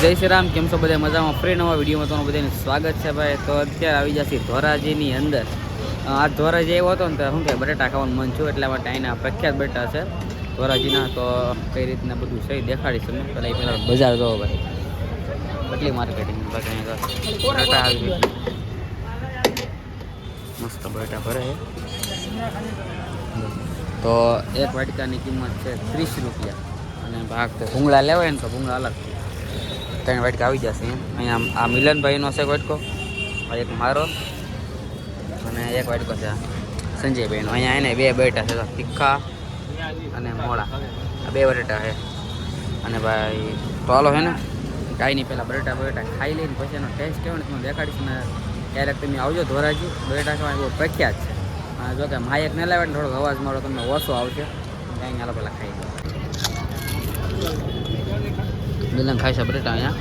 જય શ્રી રામ, કેમ છો બધા? મજામાં? ફ્રી નવા વિડીયોમાં તમારું બધાને સ્વાગત છે ભાઈ. તો અત્યારે આવી જશે ધોરાજીની અંદર. આ ધોરાજી આવ્યો હતો ને તો શું કે બટેટા ખાવાનું મન છું એટલા માટે અહીંના પ્રખ્યાત બટેટા છે ધોરાજીના. તો કઈ રીતના બધું સહી દેખાડીશ તમને પહેલાં એ પહેલાં બજાર જવો ભાઈ. કેટલી માર્કેટિંગ બાકી બટેટા આવી મસ્ત બટેટા ભરે તો એક વાટકાની કિંમત છે ત્રીસ રૂપિયા. અને ભાગ ભૂંગળા લેવાય ને તો ભૂંગળા અલગ. ત્રણ વાટકા આવી જશે અહીંયા આ મિલનભાઈનો છે વાટકો એક મારો, અને એક વાટકો છે સંજયભાઈનો. અહીંયા એને બે બેટા છે, તીખા અને મોળા. આ બે બટેટા છે. અને ભાઈ ટોલો છે ને કાંઈ પહેલાં બટેટા બટેટા ખાઈ લઈને પછી એનો ટેસ્ટ કેવો ને તમે દેખાડીશ ને ક્યારેક તમે આવજો ધોરાજી, બટેટા છે બહુ પ્રખ્યાત છે. અને જો કે માયક ન લાવે ને, થોડોક અવાજ મારો તમને ઓછો આવશે. અહીંયા પેલા ખાઈ મિલન ખાઈ છે બટેટા અહીંયા.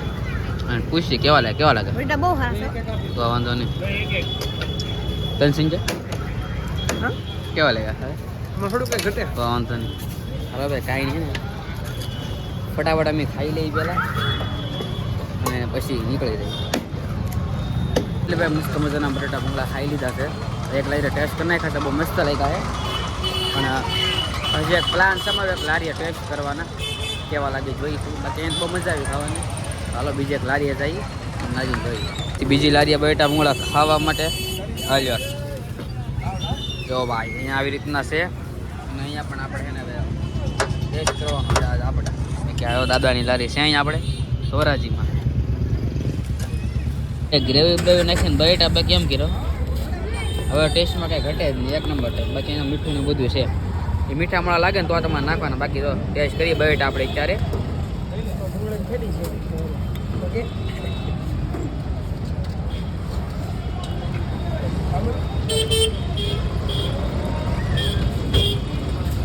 અને પૂછશે કેવા લાગે કેવા લાગે બટેટા બહુ સારા છે. તો વાંધો નહીં. તન સિંજે? હા? કેવા લાગ્યા હવે થોડું કઈ ઘટે. તો વાંધો નહીં. હવે ભાઈ કાંઈ નહીં ને. ફટાફટ અમે ખાઈ લઈએ પહેલાં. અને પછી નીકળી જઈએ. એટલે ભાઈ મસ્ત મજાના બટેટા ભૂંગળા ખાઈ લીધા છે. એક લારીએ ટેસ્ટ કરી નાખ્યા છે બહુ મસ્ત લાગ્યા છે. અને હજી એક પ્લાન સમાવે એક લારીએ ટેસ્ટ કરવાના. કેવા લાગે જોઈશું. બાકી એને બહુ મજા આવી ખાવાની. ચાલો બીજી એક લારીએ જઈએ. અને જોઈએ બીજી લારીએ બેટા મૂળા ખાવા માટે. હાલ્યો. જો ભાઈ, અહીંયા આવી રીતના છે. અને અહીંયા પણ આપણે એને ટેસ્ટ કરવા માટે આપણે. આવ્યો દાદાની લારી છે અહીંયા આપણે ધોરાજીમાં એ ગ્રેવી બ્રેવી નાખીને બરેટ આપણે કેમ કર્યો. હવે ટેસ્ટમાં કાંઈ ઘટે જ નહીં. એક નંબર બાકી એનું મીઠું ને બધું છે. એ મીઠા મળા લાગે ને તો તમારે નાખવાના, બાકી તો ટેસ્ટ કરીએ બરેટ આપણે ક્યારે.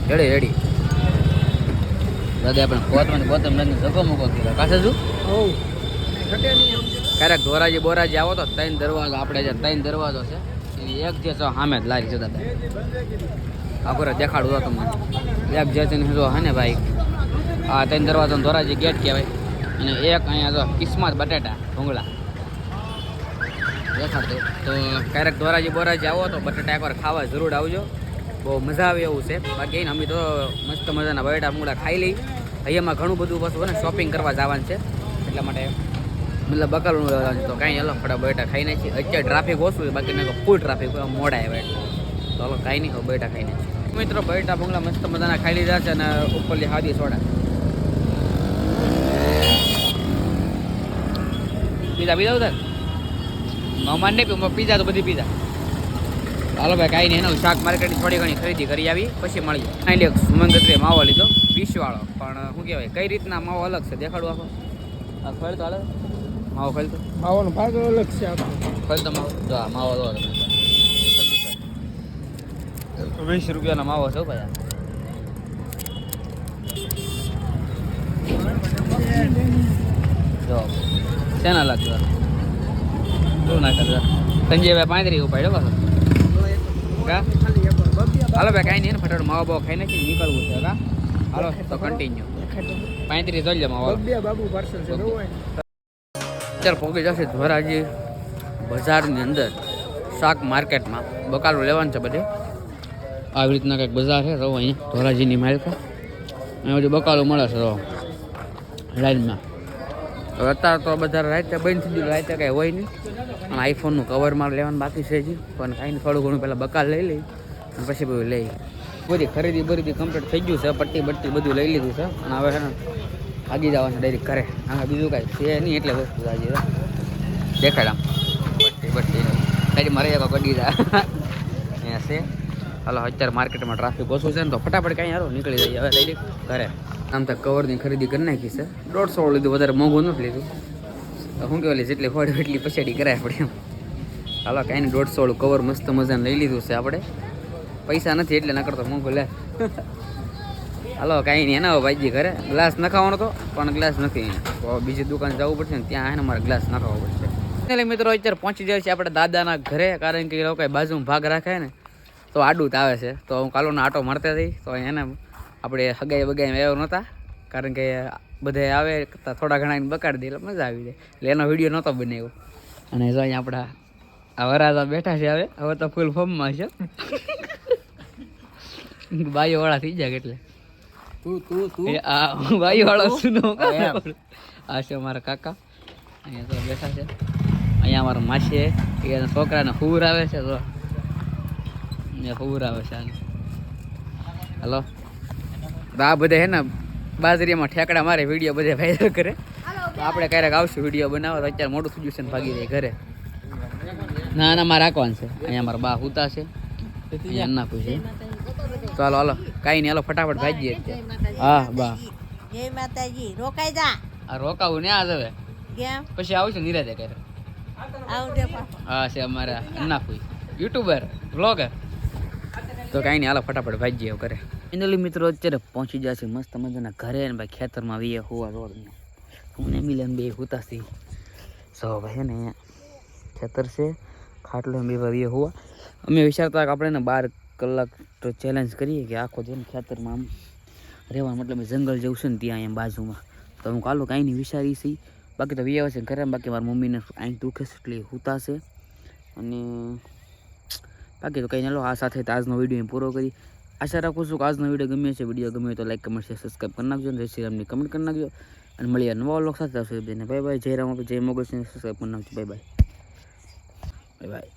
Ready ready. દાદા આપણે કોતમાં કોતમ નથી ધક્કો મૂકો કીધો. કાશે શું ક્યારેક ધોરાજી, બોરાજી આવો તો ત્રણ દરવાજો, આપણે જે ત્રણ દરવાજો છે એ એક જે સામે જ લારી છે દાદા. આખો દેખાડું તો તમને. એક જે છે જો હે ને ભાઈ? આ ત્રણ દરવાજો ધોરાજી ગેટ કહેવાય. અને એક અહીંયા જો કિસ્મત બટેટા, ભૂંગળા. દેખાડતો. તો ક્યારેક ધોરાજી બોરાજી આવો તો બટેટા એકવાર ખાવા જરૂર આવજો. બહુ મજા આવે એવું છે. બાકી અમે તો મસ્ત મજાના બટેટા, ભૂંગળા ખાઈ લઈ. અહીંયામાં ઘણું બધું પાછું ને શોપિંગ કરવા જવાનું છે. એટલા માટે મતલબ બકાલું તો કાંઈ હલો ફટા બેટા ખાઈ નાખીએ. અત્યારે ટ્રાફિક ઓછું બાકી ફૂલ ટ્રાફિક મોડા આવે એટલે. તો હલો, કાંઈ નહીં બેટા ખાઈ નાખી મિત્રો બટેટા બંગલા મસ્ત મજાના ખાઈ લીધા છે અને ઉપરલી હાદી સોડા. પીઝા પીઝા ઉધાર મહેમાન નહીં પીવું પીઝા તો બધી પીઝા હાલો ભાઈ કાંઈ નહીં એનું શાક માર્કેટની થોડી ઘણી ખરીદી કરી આવી પછી મળીએ. અહીં સુમન સુમંગત્રી માવો લીધો વીસવાળો પણ શું કહેવાય કઈ રીતના માવો અલગ છે? દેખાડું આખો. આ ખોલ તો હાલે. માવો ખોલ તો. માવાનો ભાગ અલગ છે આખો. ખોલ તો માવો. જો આ માવો દો વીસ રૂપિયાના માવો છો ભાઈ. જો શેના લાગતો શું નાખે સંજયભાઈ પાંત્રીસ ઉપાડ્યો પાછો. હાલો ભાઈ કાંઈ નહીં ને ફટાફટ માવો બાવો ખાઈ નાખી નીકળવું છે કા? હાલો તો કન્ટિન્યુ પાંત્રીસ જોઈ લે માવો. અત્યારે પહોંચી જશે ધોરાજી બજારની અંદર શાક માર્કેટમાં બકાલું લેવાનું છે બધે. આવી રીતના કંઈક બજાર છે તો અહીંયા ધોરાજીની માલિકા અહીંયા બધું બકાલો મળે છે તો લાઈનમાં હવે અત્યારે તો બધા રાતે બંધ થઈ ગયું, રાતે કાંઈ હોય નહીં. અને આઈફોનનું કવર માર લેવાનું બાકી છે હજી. પણ કાંઈ થોડું ઘણું પહેલાં બકાલ લઈ લઈ, અને પછી બધું લઈ. બધી ખરીદી બરીદી કમ્પ્લીટ થઈ ગયું છે, પટ્ટી બટ્ટી બધું લઈ લીધું છે. અને હવે છે ને આગી જવાનું ડાયરેક્ટ કરે આમાં બીજું કાંઈ છે નહીં એટલે વસ્તુ આજે દેખાડ આમ. બટ્ટી બટ્ટી તારી મારે એક ગડી જા અહીંયા છે. હાલો, અત્યારે માર્કેટમાં ટ્રાફિક ઓછું છે ને તો ફટાફટ કાંઈ હારો નીકળી જઈએ. હવે લઈ ઘરે. આમ તો કવરની ખરીદી કરી નાખી છે. દોઢસો લીધું, વધારે મોંઘું નથી લીધું. શું કહેવાય, જેટલી હોય એટલી પછાડી કરાય આપણે એમ. હાલો, કાંઈ નહીં, દોઢસો વાળું કવર મસ્ત મજાને લઈ લીધું છે આપણે. પૈસા નથી એટલે નકર તો મોંઘું લે. હાલો, કાંઈ નહીં, એના ભાઈજી ઘરે. ગ્લાસ નખાવાનો તો, પણ ગ્લાસ નથી. બીજી દુકાન જવું પડશે ને, ત્યાં એને મારે ગ્લાસ નખાવવો પડશે. મિત્રો, અત્યારે પહોંચી જાય છે આપણે દાદાના ઘરે, કારણ કે એ લોકો બાજુમાં ભાગ રાખે ને તો આડું જ આવે છે. તો હું કાલોનો આટો મારતે થઈ તો એને આપણે હગાઈ બગાઈ આવ્યો નહોતા. કારણ કે બધે આવે કરતાં થોડા ઘણા એને બકાડી દે એટલે મજા આવી જાય. એટલે એનો વીડિયો નહોતો બનાવ્યો. અને જો અહીંયા આપણા આ વરાજા બેઠા છે હવે. હવે તો ફૂલ ફોર્મમાં છે. વાળા થઈ જાય એટલે તું તું તું. એ આ વાળો સુનો આ છે અમારા કાકા. અહીંયા તો બેઠા છે. અહીંયા અમારા માસી એના છોકરાને હુર આવે છે તો અહીંયા હુર આવે છે હલો. તો આ બધા હે ને બાજરીમાં ઠેકડા મારે વીડિયો બધે ફાયદો કરે. તો આપણે ક્યારેક આવશું વીડિયો બનાવો તો અત્યારે મોટું થઈ જશે ને ભાગી જાય ઘરે. ના ના મારે રાખવાનું છે. અહીંયા મારા બા હુતા છે. અહીંયા નાખું છે. ચાલો હાલો કાંઈ નહીં હાલો ફટાફટ ભાગીએ. હા બા. જય માતાજી. રોકાઈ જા. આ રોકાવું ને આજ હવે? કેમ? પછી આવશું નિરાતે કરે આવજે હા છે અમારા અન્નાફુઈ યુટ્યુબર વ્લોગર. તો કાંઈ નહીં, હાલો ફટાફટ ભાજી એવું કરે. ફાઇનલી મિત્રો, અત્યારે પહોંચી જશે છે મસ્ત મજાના ઘરે ને ભાઈ ખેતરમાં વીએ હોવા રોડ હું ને મિલન બે હુતાસી સો ભાઈ ને ખેતર છે, ખાટલો બે વીએ હોવા. અમે વિચારતા કે આપણે બાર કલાક તો ચેલેન્જ કરીએ કે આખો દિન ખેતરમાં આમ રહેવા મતલબ જંગલ જેવું છે ને ત્યાં અહીંયા બાજુમાં. તો હું કાલો કાંઈ નહીં વિચારી છીએ બાકી તો વીએ છે ઘરે બાકી મારી મમ્મીને અહીં દુખે છે એટલે હુતાશે. અને બાકી તો કંઈ ના લો, આ સાથે આજનો વીડિયો પૂરો કરી. આશા રાખું છું કે આજનો વીડિયો ગમ્યો છે વીડિયો ગમ્યો તો લાઈક કમેન્ટ શેર સબસ્ક્રાઈબ કરી નાખજો જય શ્રી રામની કમેન્ટ કરી નાખજો. અને મળીએ નવા લોક સાથે. બાય બાય જય રામ, જય મોગલ સબસ્ક્રાઈબ કરી નાખજો. Bye bye bye bye